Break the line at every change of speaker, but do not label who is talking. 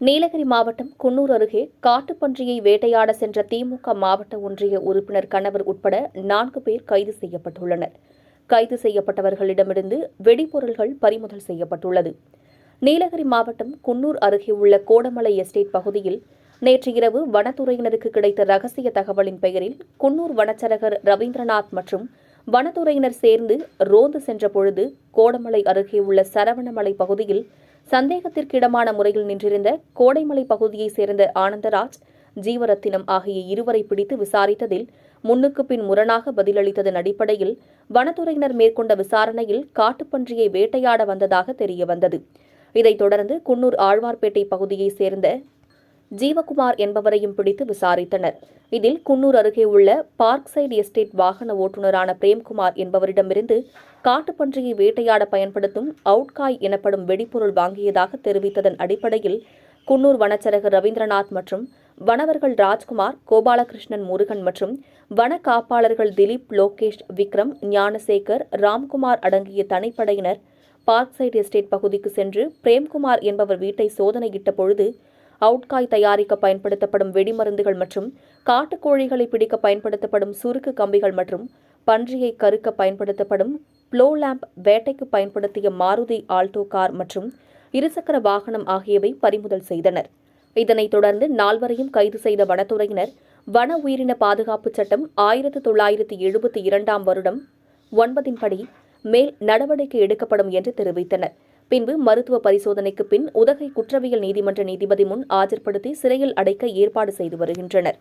நீலகிரி மாவட்டம் குன்னூர் அருகே காட்டுப்பன்றியை வேட்டையாட சென்ற திமுக மாவட்ட ஒன்றிய உறுப்பினர் கணவர் உட்பட நான்கு பேர் கைது செய்யப்பட்டுள்ளனர். கைது செய்யப்பட்டவர்களிடமிருந்து வெடிபொருள்கள் பறிமுதல் செய்யப்பட்டுள்ளது. நீலகிரி மாவட்டம் குன்னூர் அருகே உள்ள கோடமலை எஸ்டேட் பகுதியில் நேற்று இரவு வனத்துறையினருக்கு கிடைத்த ரகசிய தகவலின் பெயரில் குன்னூர் வனச்சரகர் ரவீந்திரநாத் மற்றும் வனத்துறையினர் சேர்ந்து ரோந்து சென்ற பொழுது கோடமலை அருகே உள்ள சரவணமலை பகுதியில் சந்தேகத்திற்கிடமான முறையில் நின்றிருந்த கோடைமலை பகுதியைச் சேர்ந்த ஆனந்தராஜ் ஜீவரத்தினம் ஆகிய இருவரை பிடித்து விசாரித்ததில் முன்னுக்கு பின் முரணாக பதிலளித்ததன் அடிப்படையில் வனத்துறையினர் மேற்கொண்ட விசாரணையில் காட்டுப்பன்றியை வேட்டையாட வந்ததாக தெரியவந்தது. இதைத் தொடர்ந்து குன்னூர் ஆழ்வார்பேட்டை பகுதியைச் சேர்ந்த ஜீவகுமார் என்பவரையும் பிடித்து விசாரித்தனர். இதில் குன்னூர் அருகே உள்ள பார்க் சைடு எஸ்டேட் வாகன ஓட்டுநரான பிரேம்குமார் என்பவரிடமிருந்து காட்டுப்பன்றியை வேட்டையாட பயன்படுத்தும் அவுட்காய் எனப்படும் வெடிப்பொருள் வாங்கியதாக தெரிவித்ததன் அடிப்படையில் குன்னூர் வனச்சரகர் ரவீந்திரநாத் மற்றும் வனவர்கள் ராஜ்குமார் கோபாலகிருஷ்ணன் முருகன் மற்றும் வன காப்பாளர்கள் திலீப் லோகேஷ் விக்ரம் ஞானசேகர் ராம்குமார் அடங்கிய தனிப்படையினர் பார்க் சைடு எஸ்டேட் பகுதிக்கு சென்று பிரேம்குமார் என்பவர் வீட்டை சோதனையிட்ட பொழுது அவுட்காய் தயாரிக்க பயன்படுத்தப்படும் வெடிமருந்துகள் மற்றும் காட்டுக்கோழிகளை பிடிக்க பயன்படுத்தப்படும் சுருக்கு கம்பிகள் மற்றும் பன்றியை கருக்க பயன்படுத்தப்படும் ப்ளோ லேம்ப் வேட்டைக்கு பயன்படுத்திய மாருதி ஆல்டோ கார் மற்றும் இருசக்கர வாகனம் ஆகியவை பறிமுதல் செய்தனர். இதனைத் தொடர்ந்து நால்வரையும் கைது செய்த வனத்துறையினர் வன உயிரின பாதுகாப்பு சட்டம் ஆயிரத்து தொள்ளாயிரத்து எழுபத்தி இரண்டாம் வருடம் ஒன்பதின்படி மேல் நடவடிக்கை எடுக்கப்படும் என்று தெரிவித்தனர். பின்பு மருத்துவ பரிசோதனைக்கு பின் உதகை குற்றவியல் நீதிமன்ற நீதிபதி முன் ஆஜர்படுத்தி சிறையில் அடைக்க ஏற்பாடு செய்து வருகின்றனர்.